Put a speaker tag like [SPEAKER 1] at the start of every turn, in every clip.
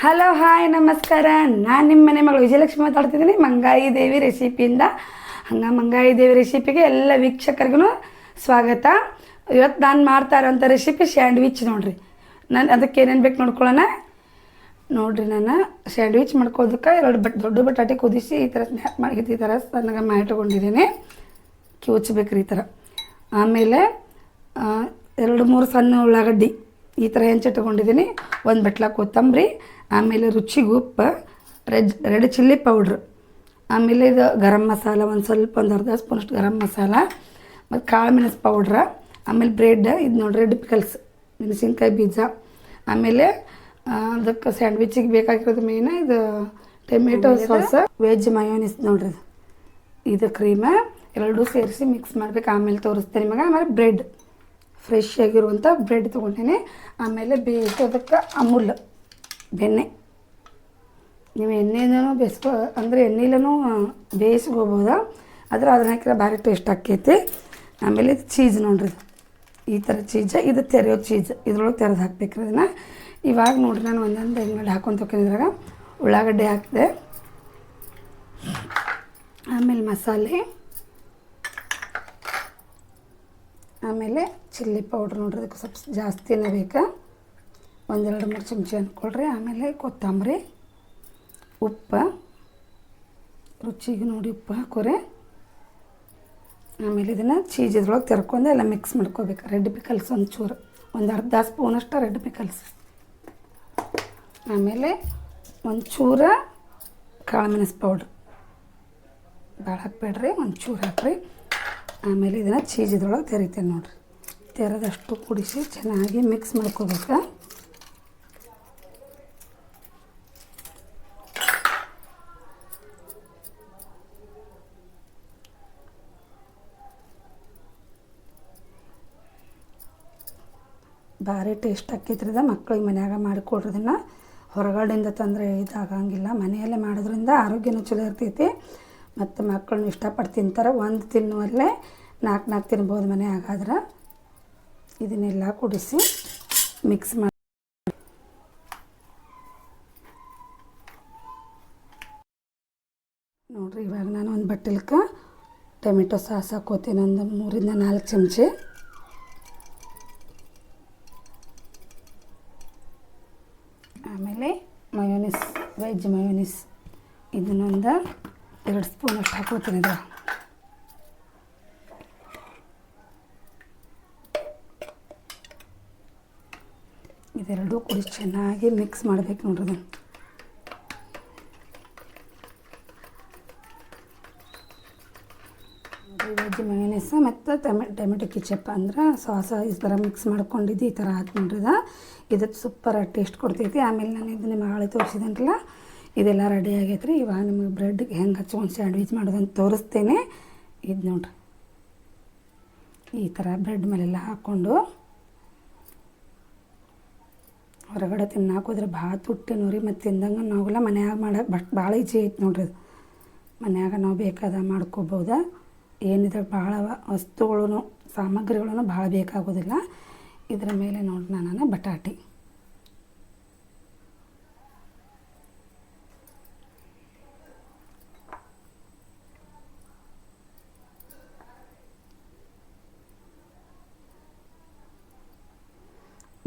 [SPEAKER 1] Hello hi ನಮಸ್ಕಾರ. ನಾನು ನಿಮ್ಮ ಮನೆ ಮಗಳು ವಿಜಯಲಕ್ಷ್ಮಿ ಮಾತಾಡ್ತಿದ್ದೀನಿ. ಮಂಗಾಯಿ ದೇವಿ ರೆಸಿಪಿಯಿಂದ. ಹಂಗೆ ಮಂಗಾಯಿ ದೇವಿ ರೆಸಿಪಿಗೆ ಎಲ್ಲ ವೀಕ್ಷಕರಿಗೂ ಸ್ವಾಗತ. ಇವತ್ತು ನಾನು ಮಾಡ್ತಾ ಇರೋಂಥ ರೆಸಿಪಿ ಸ್ಯಾಂಡ್ವಿಚ್ ನೋಡ್ರಿ. ನಾನು ಅದಕ್ಕೆ ಏನೇನು ಬೇಕು ನೋಡ್ಕೊಳ್ಳೋಣ. ನೋಡ್ರಿ ನಾನು ಸ್ಯಾಂಡ್ವಿಚ್ ಮಾಡ್ಕೋದಕ್ಕೆ ಎರಡು ಬಟ್, ದೊಡ್ಡ ಬಟಾಟೆ ಕುದಿಸಿ ಈ ಥರ ಸ್ನ್ಯಾಪ್ ಮಾಡಿ ಈ ಥರ ನನಗೆ ಮಾಡಿಟ್ಕೊಂಡಿದ್ದೀನಿ ಕಿವುಚ್ಬೇಕ್ರಿ ಈ ಥರ ಆಮೇಲೆ ಎರಡು ಮೂರು ಸಣ್ಣ ಉಳ್ಳಾಗಡ್ಡಿ. ಈ ಥರ ಹೆಂಚಿಟ್ಕೊಂಡಿದ್ದೀನಿ ಒಂದು ಬಟ್ಲ ಕೊತ್ತಂಬರಿ ಆಮೇಲೆ ರುಚಿಗೆ ಉಪ್ಪು ರೆಡ್ ರೆಡ್ ಚಿಲ್ಲಿ ಪೌಡ್ರ್. ಆಮೇಲೆ ಇದು ಗರಂ ಮಸಾಲ ಒಂದು ಸ್ವಲ್ಪ ಒಂದು ಅರ್ಧ ಸ್ಪೂನಷ್ಟು ಗರಂ ಮಸಾಲ ಮತ್ತು ಕಾಳು ಮೆಣಸು ಪೌಡ್ರ ಆಮೇಲೆ ಬ್ರೆಡ್ ಇದು ನೋಡಿ ರೆಡ್ ಪಿಕಲ್ಸ್ ಮೆಣಸಿನ್ಕಾಯಿ ಬೀಜ. ಆಮೇಲೆ ಅದಕ್ಕೆ ಸ್ಯಾಂಡ್ವಿಚಿಗೆ ಬೇಕಾಗಿರೋದು ಮೇಯ್ನ ಇದು ಟೊಮೆಟೊ ಸಾಸ್ ವೆಜ್ ಮಯೋನಿಸ್ ನೋಡ್ರಿ. ಇದು. ಕ್ರೀಮ ಎರಡೂ ಸೇರಿಸಿ ಮಿಕ್ಸ್ ಮಾಡ್ಬೇಕು. ಆಮೇಲೆ ತೋರಿಸ್ತೀನಿ ನಿಮಗೆ. ಆಮೇಲೆ ಬ್ರೆಡ್. ಫ್ರೆಶ್ ಆಗಿರುವಂಥ ಬ್ರೆಡ್ ತೊಗೊಂಡೇನೆ. ಆಮೇಲೆ ಬೇಯಿಸೋದಕ್ಕೆ ಅಮೂಲ್, ಬೆಣ್ಣೆ. ನೀವು ಎಣ್ಣೆನೂ ಬೇಯಿಸ್ಕೊ, ಅಂದರೆ ಎಣ್ಣೆಲೂ ಬೇಯಿಸ್ಕೋಬೋದು? ಆದ್ರೆ ಅದನ್ನ ಹಾಕಿದ್ರೆ ಭಾರಿ ಟೇಸ್ಟ್ ಆಕೈತಿ ಆಮೇಲೆ ಚೀಸ್ ನೋಡ್ರಿ. ಈ ಥರ ಚೀಜ ಇದು ತೆರೆಯೋ ಚೀಸ್ ಇದ್ರೊಳಗೆ ತೆರೆದು ಹಾಕ್ಬೇಕ್ರಿ ಅದನ್ನು. ಇವಾಗ ನೋಡ್ರಿ ನಾನು ಒಂದೊಂದು ಹೆಂಗಡೆ ಹಾಕೊಂಡು ತೊಗೊಂಡಿದ್ರಾಗ ಉಳ್ಳಾಗಡ್ಡೆ ಹಾಕಿದೆ. ಆಮೇಲೆ ಮಸಾಲೆ. ಆಮೇಲೆ ಚಿಲ್ಲಿ ಪೌಡ್ರ್ ನೋಡ್ರಿ, ಅದಕ್ಕೆ ಸ್ವಲ್ಪ ಜಾಸ್ತಿನೇ ಬೇಕಾ? ಒಂದೆರಡು ಮೂರು ಚಮಚ ಅಂದ್ಕೊಳ್ರಿ ಆಮೇಲೆ ಕೊತ್ತಂಬರಿ, ಉಪ್ಪು, ರುಚಿಗೆ ನೋಡಿ ಉಪ್ಪು ಹಾಕೋರಿ. ಆಮೇಲೆ ಇದನ್ನು ಚೀಸ್ ಇದ್ರೊಳಗೆ ತೆರ್ಕೊಂಡು ಎಲ್ಲ ಮಿಕ್ಸ್ ಮಾಡ್ಕೋಬೇಕು. ರೆಡ್ ಪಿಕಲ್ಸ್ ಒಂಚೂರು ಚೂರು ಒಂದು ಅರ್ಧ ಸ್ಪೂನಷ್ಟು ರೆಡ್ ಪಿಕಲ್ಸ್ ಆಮೇಲೆ ಒಂಚೂರ ಚೂರ ಕಾಳು ಮೆಣಸು ಪೌಡ್ರ್ ಭಾಳ ಹಾಕ್ಬೇಡ್ರಿ, ಒಂಚೂರು ಚೂರು ಹಾಕ್ರಿ. ಆಮೇಲೆ ಇದನ್ನು ಚೀಸ್ ತೆರಿತೇನೆ ನೋಡಿರಿ. ತೆರೆದಷ್ಟು ಕುಡಿಸಿ ಚೆನ್ನಾಗಿ ಮಿಕ್ಸ್ ಮಾಡ್ಕೋಬೇಕು. ಭಾರಿ ಟೇಸ್ಟ್ ಆಕೈತ್ರಿದ ಮಕ್ಳಿಗೆ ಮನ್ಯಾಗ ಮಾಡಿಕೊಡ್ರದನ್ನ ಹೊರಗಡೆಯಿಂದ ತಂದರೆ ಇದಾಗಂಗಿಲ್ಲ. ಮನೆಯಲ್ಲೇ ಮಾಡೋದ್ರಿಂದ ಆರೋಗ್ಯನೂ ಚಲೋ ಇರ್ತೈತಿ. ಮತ್ತು ಮಕ್ಕಳನ್ನ ಇಷ್ಟಪಟ್ಟು ತಿಂತಾರೆ ಒಂದು ತಿನ್ನುವಲ್ಲೇ ನಾಲ್ಕು ನಾಲ್ಕು ತಿನ್ಬೋದು ಮನೆಯಾಗಾದ್ರೆ ಇದನ್ನೆಲ್ಲ ಕುಡಿಸಿ ಮಿಕ್ಸ್ ಮಾಡಿ ನೋಡ್ರಿ ಇವಾಗ ನಾನು ಒಂದು ಬಟ್ಟಲ್ಕೆ ಟೊಮೆಟೊ ಸಾಸ್ ಹಾಕೋತೀನಿ, ಒಂದು ಮೂರಿಂದ ನಾಲ್ಕು ಚಮಚೆ. ಆಮೇಲೆ ಮಯೋನಿಸ್, ವೆಜ್ ಮಯೋನಿಸ್, ಇದನ್ನೊಂದು ಎರಡು ಸ್ಪೂನ್ ಅಷ್ಟು ಹಾಕೋತೀನಿ ಇದು ಇದೆರಡೂ ಕೂಡ ಚೆನ್ನಾಗಿ ಮಿಕ್ಸ್ ಮಾಡಬೇಕು ನೋಡ್ರಿ ಅದನ್ನು. ವೆಜ್ ಮತ್ತು ಟಮೆ, ಟೊಮೆಟೊ ಕಿಚಪ್ ಅಂದ್ರೆ ಸಾಸ ಈ ಥರ ಮಿಕ್ಸ್ ಮಾಡ್ಕೊಂಡಿದ್ದು, ಈ ಥರ ಹಾಕಿ ಇದು. ಇದಕ್ಕೆ ಸೂಪರಾಗಿ ಟೇಸ್ಟ್ ಕೊಡ್ತೈತಿ. ಆಮೇಲೆ ನಾನು ಇದನ್ನ ಹಾಳೆ ತೋರಿಸಿದೆನಲ್ಲ ಇದೆಲ್ಲ ರೆಡಿ ಆಗೈತೆ ರೀ ಇವಾಗ ನಿಮಗೆ ಬ್ರೆಡ್ಗೆ ಹೆಂಗೆ ಹಚ್ಕೊಂಡು ಸ್ಯಾಂಡ್ವಿಚ್ ಮಾಡೋದಂತ ತೋರಿಸ್ತೇನೆ. ಇದು ನೋಡ್ರಿ. ಈ ಥರ ಬ್ರೆಡ್ ಮೇಲೆಲ್ಲ ಹಾಕ್ಕೊಂಡು ಹೊರಗಡೆ ತಿನ್ನಾಕೋದ್ರೆ ಭಾಳ ತುಟ್ಟಿ ರೀ ಮತ್ತು ತಿಂದಂಗೆ ನಾವೆಲ್ಲ ಮನ್ಯಾಗ ಮಾಡೋಕೆ ಬಟ್ ಭಾಳ ಈಜಿ ಐತೆ ನೋಡ್ರಿ ಅದು. ಮನ್ಯಾಗ ನಾವು ಬೇಕಾದ ಮಾಡ್ಕೋಬೋದ. ಏನಿದೆ ಭಾಳ ವಸ್ತುಗಳು ಸಾಮಗ್ರಿಗಳನ್ನು ಭಾಳ ಬೇಕಾಗೋದಿಲ್ಲ. ಇದರ ಮೇಲೆ ನೋಡಿ ನಾನು ಬಟಾಟೆ.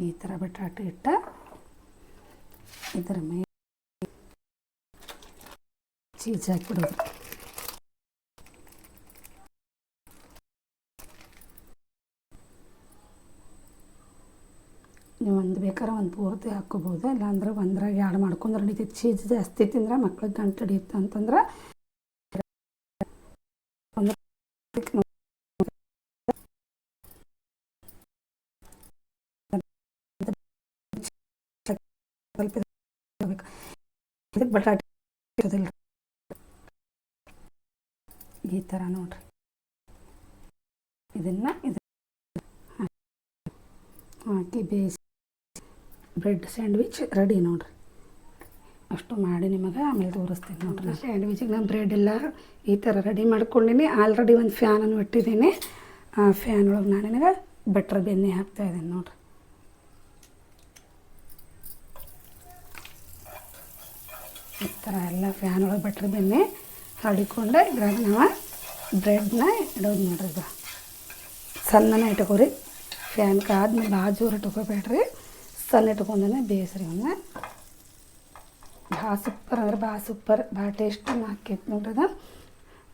[SPEAKER 1] ಈ ಥರ ಬಟಾಟೆ ಇಟ್ಟ ಇದರ ಮೇಲೆ ಚೀಸ್ ಹಾಕಿಬಿಡೋದು. ನೀವು ಒಂದು ಬೇಕಾದ್ರೆ ಒಂದು ಪೂರ್ತಿ ಹಾಕ್ಕೋಬೋದು, ಇಲ್ಲಾಂದ್ರೆ ಒಂದ್ರಾಗ ಎರಡು ಮಾಡ್ಕೊಂಡ್ರೆ ನಡೀತೈತೆ. ಚೀಸ್ ಜಾಸ್ತಿ ತಿಂದ್ರೆ ಮಕ್ಳಿಗೆ ಗಂಟು ಹಿಡಿಯುತ್ತೆ ಅಂತಂದ್ರೆ ಇದಕ್ಕೆ ಬಟಾಟೆ ಈ ಥರ ನೋಡ್ರಿ. ಇದನ್ನು ಇದು ಹಾಕಿ ಬೇಯಿಸಿ. ಬ್ರೆಡ್ ಸ್ಯಾಂಡ್ವಿಚ್ ರೆಡಿ ನೋಡ್ರಿ. ಅಷ್ಟು ಮಾಡಿ ನಿಮಗೆ ಆಮೇಲೆ ತೋರಿಸ್ತೀನಿ ನೋಡ್ರಿ. ಸ್ಯಾಂಡ್ವಿಚಿಗೆ ನಾನು ಬ್ರೆಡ್ ಎಲ್ಲ ಈ ಥರ ರೆಡಿ ಮಾಡ್ಕೊಂಡಿನಿ. ಆಲ್ರೆಡಿ ಒಂದು ಫ್ಯಾನನ್ನು ಇಟ್ಟಿದ್ದೀನಿ. ಆ ಫ್ಯಾನ್ ಒಳಗೆ ನಾನು ನಿನಗೆ ಬಟ್ರ್ ಬೆಣ್ಣೆ ಹಾಕ್ತಾಯಿದ್ದೀನಿ ನೋಡ್ರಿ. ಈ ಥರ ಎಲ್ಲ ಫ್ಯಾನ್ ಒಳಗೆ ಬಟ್ರ್ ಬೆಣ್ಣೆ ಹರಡಿಕೊಂಡೆ ಇದ್ರಾಗ ನಾವು ಬ್ರೆಡ್ನ ಇಡೋದು ನೋಡ್ರಿ ಇದು ಸಣ್ಣನ ಇಟ್ಕೋರಿ. ಫ್ಯಾನ್ ಕಾದ್ಮೇಲೆ ಭಾಳ ಜೋರು ಇಟ್ಕೋಬೇಡ್ರಿ. ಸಣ್ಣ ಇಟ್ಕೊಂಡೇ ಬೇಯಿಸ್ರಿ ಅವನ್ನ ಭಾಳ ಸೂಪರ್ ಅಂದ್ರೆ ಭಾಳ ಸೂಪರ್ ಭಾಳ ಟೇಸ್ಟ್ ಹಾಕಿತ್ತು ನೋಡ್ರಿ ಅದು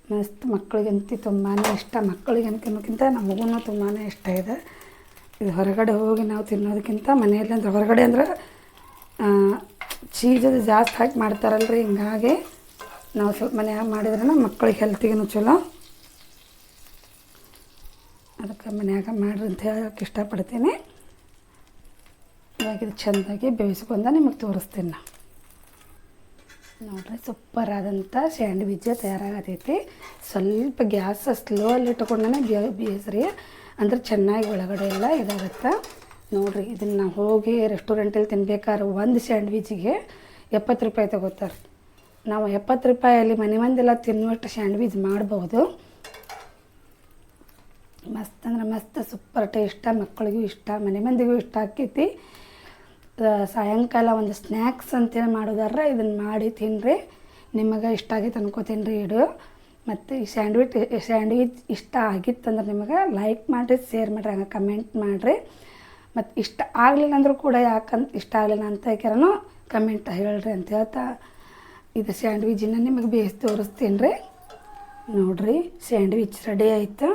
[SPEAKER 1] ಮಸ್ತ್ ಮಕ್ಕಳಿಗಂತೂ ತುಂಬಾ ಇಷ್ಟ. ಮಕ್ಕಳಿಗೆ ಅನ್ಕೊಂಬಕ್ಕಿಂತ ನಮಗೂ ತುಂಬಾ ಇಷ್ಟ ಇದೆ. ಇದು ಹೊರಗಡೆ ಹೋಗಿ ನಾವು ತಿನ್ನೋದಕ್ಕಿಂತ ಮನೆಯಲ್ಲಿ ಅಂದ್ರೆ ಹೊರಗಡೆ ಅಂದ್ರೆ ಚೀಸ್ ಅದು ಜಾಸ್ತಿ ಹಾಕಿ ಮಾಡ್ತಾರಲ್ರಿ, ಹಿಂಗಾಗಿ ನಾವು ಸ್ವಲ್ಪ ಮನ್ಯಾಗ ಮಾಡಿದ್ರೆ ಮಕ್ಕಳಿಗೆ ಹೆಲ್ತಿಗೂ ಚಲೋ. ಅದಕ್ಕೆ ಮನ್ಯಾಗ ಮಾಡ್ರಿ ಅಂತ ಹೇಳೋಕ್ಕೆ ಇಷ್ಟಪಡ್ತೀನಿ. ಇವಾಗ ಇದು ಚೆಂದಾಗಿ ಬೇಯಿಸ್ಕೊಂಡ ನಿಮಗೆ ತೋರಿಸ್ತೀನಿ ನಾ. ನೋಡ್ರಿ ಸೂಪರ್ ಆದಂಥ ಸ್ಯಾಂಡ್ವಿಚ್ ತಯಾರಾಗತೈತಿ. ಸ್ವಲ್ಪ ಗ್ಯಾಸ್ ಸ್ಲೋಲ್ಲಿ ಇಟ್ಕೊಂಡೇ ಬೇ ಬೇಯಿಸ್ರಿ. ಅಂದ್ರೆ ಚೆನ್ನಾಗಿ ಒಳಗಡೆ ಎಲ್ಲ ಇದಾಗುತ್ತೆ. ನೋಡ್ರಿ, ಇದನ್ನು ನಾವು ಹೋಗಿ ರೆಸ್ಟೋರೆಂಟಲ್ಲಿ ತಿನ್ಬೇಕಾದ್ರೆ ಒಂದು ಸ್ಯಾಂಡ್ವಿಚ್ಗೆ ಎಪ್ಪತ್ತು ರೂಪಾಯಿ ತಗೋತಾರೆ. ನಾವು ಎಪ್ಪತ್ತು ರೂಪಾಯಲ್ಲಿ ಮನೆ ಮಂದೆಲ್ಲ ತಿನ್ನುವಷ್ಟು ಸ್ಯಾಂಡ್ವಿಚ್ ಮಾಡ್ಬೋದು. ಮಸ್ತ್ ಅಂದ್ರೆ ಮಸ್ತ್ ಸೂಪರ್ ಟೇಸ್ಟ ಮಕ್ಕಳಿಗೂ ಇಷ್ಟ, ಮನೆ ಮಂದಿಗೂ ಇಷ್ಟ ಆಕೈತಿ. ಸಾಯಂಕಾಲ ಒಂದು ಸ್ನ್ಯಾಕ್ಸ್ ಅಂತೇಳಿ ಮಾಡೋದಾರ ಇದನ್ನು ಮಾಡಿ ತಿನ್ನಿರಿ ನಿಮಗೆ ಇಷ್ಟ ಆಗಿತ್ತು ಅನ್ಕೋತೀನಿ ರೀ ಇಡು. ಮತ್ತು ಈ ಸ್ಯಾಂಡ್ವಿಚ್ ಸ್ಯಾಂಡ್ವಿಚ್ ಇಷ್ಟ ಆಗಿತ್ತಂದ್ರೆ ನಿಮಗೆ ಲೈಕ್ ಮಾಡಿರಿ ಶೇರ್ ಮಾಡಿರಿ, ಹಂಗೆ ಕಮೆಂಟ್ ಮಾಡಿರಿ. ಮತ್ತು ಇಷ್ಟ ಆಗಲಿಲ್ಲ ಅಂದರೂ ಕೂಡ ಯಾಕಂತ ಇಷ್ಟ ಆಗಲಿಲ್ಲ ಅಂತ ಯಾಕ್ಯಾರನು ಕಮೆಂಟ್ ಹೇಳ್ರಿ ಅಂತ ಹೇಳ್ತಾ ಇದು ಸ್ಯಾಂಡ್ವಿಚಿನ ನಿಮಗೆ ಬೇಯಿಸಿ ತೋರಿಸ್ತೀನಿ ರೀ ನೋಡಿರಿ ಸ್ಯಾಂಡ್ವಿಚ್ ರೆಡಿ ಆಯಿತು?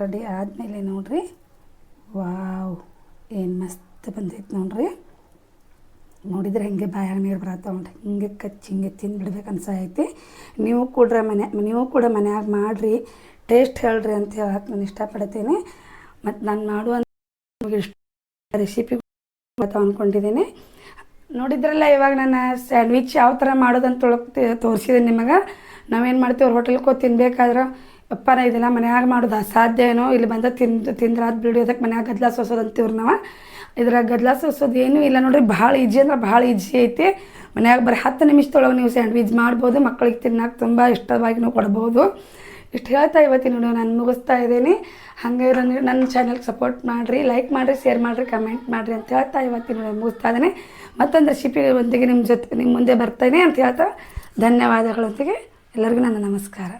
[SPEAKER 1] ರೆಡಿ ಆದಮೇಲೆ ನೋಡಿರಿ. ವಾವ್, ಏನು ಮಸ್ತ್ ಬಂದೈತೆ ನೋಡ್ರಿ. ನೋಡಿದ್ರೆ ಹಿಂಗೆ ಬಾಯಾಗ ನೀರು ಬರತ್ತೆ ನೋಡ್ರಿ. ಹಿಂಗೆ ಕಚ್ಚಿ ಹಿಂಗೆ ತಿಂದ್ಬಿಡ್ಬೇಕು ಅನ್ಸೈತಿ ನೀವು ಕೂಡ ಮನೆ, ನೀವು ಕೂಡ ಮನ್ಯಾಗ ಮಾಡಿರಿ. ಟೇಸ್ಟ್ ಹೇಳ್ರಿ ಅಂತ ಹೇಳಕ್ಕೆ ನಾನು ಇಷ್ಟಪಡ್ತೀನಿ. ಮತ್ತು ನಾನು ಮಾಡುವ ರೆಸಿಪಿ ಅಂದ್ಕೊಂಡಿದ್ದೀನಿ ನೋಡಿದ್ರಲ್ಲ ಇವಾಗ ನಾನು ಸ್ಯಾಂಡ್ವಿಚ್ ಯಾವ ಥರ ಮಾಡೋದಂತ ತೊಳಕ್ ತೋರಿಸಿದೆ ನಿಮಗೆ. ನಾವೇನು ಮಾಡ್ತೀವಿ, ಅವ್ರ ಹೋಟೆಲ್ಗೆ ತಿನ್ಬೇಕಾದ್ರೆ ಅಪ್ಪ ಇದೆಲ್ಲ ಮನ್ಯಾಗ ಮಾಡೋದು ಅಸಾಧ್ಯ ಏನೋ, ಇಲ್ಲಿ ಬಂದ ತಿಂದು, ತಿಂದ್ರಾದ್ ಬಿಡಿ ಅದಕ್ಕೆ ಮನ್ಯಾಗ ಗದ್ಲ ಸೋಸೋದು ಅಂತೀವ್ರಿ ನಾವು. ಇದ್ರಾಗ ಗದ್ಲ ಸೋಸೋದು ಏನೂ ಇಲ್ಲ ನೋಡ್ರಿ, ಭಾಳ ಈಜಿ ಅಂದ್ರೆ ಭಾಳ ಈಜಿ ಐತಿ. ಮನೆಯಾಗ ಬರೀ ಹತ್ತು ನಿಮಿಷದೊಳಗೆ ನೀವು ಸ್ಯಾಂಡ್ವಿಚ್ ಮಾಡ್ಬೋದು ಮಕ್ಕಳಿಗೆ ತಿನ್ನಕ್ಕೆ ತುಂಬ ಇಷ್ಟವಾಗಿನೂ ಕೊಡ್ಬೋದು. ಇಷ್ಟು ಹೇಳ್ತಾ ಇವತ್ತಿನ ವಿಡಿಯೋ ನಾನು ಮುಗಿಸ್ತಾ ಇದ್ದೀನಿ. ಹಾಗೆ ನನ್ನ ನನ್ನ ಚಾನಲ್ಗೆ ಸಪೋರ್ಟ್ ಮಾಡಿರಿ ಲೈಕ್ ಮಾಡಿರಿ ಶೇರ್ ಮಾಡಿರಿ ಕಮೆಂಟ್ ಮಾಡಿರಿ ಅಂತ ಹೇಳ್ತಾ ಇವತ್ತಿನ ವಿಡಿಯೋ ಮುಗಿಸ್ತಾ ಇದ್ದೀನಿ. ಮತ್ತೊಂದು ರೆಸಿಪಿಗಳೊಂದಿಗೆ ನಿಮ್ಮ ಜೊತೆ ನಿಮ್ಮ ಮುಂದೆ ಬರ್ತೇನೆ ಅಂತ ಹೇಳ್ತಾ ಧನ್ಯವಾದಗಳೊಂದಿಗೆ. ಎಲ್ಲರಿಗೂ ನನ್ನ ನಮಸ್ಕಾರ.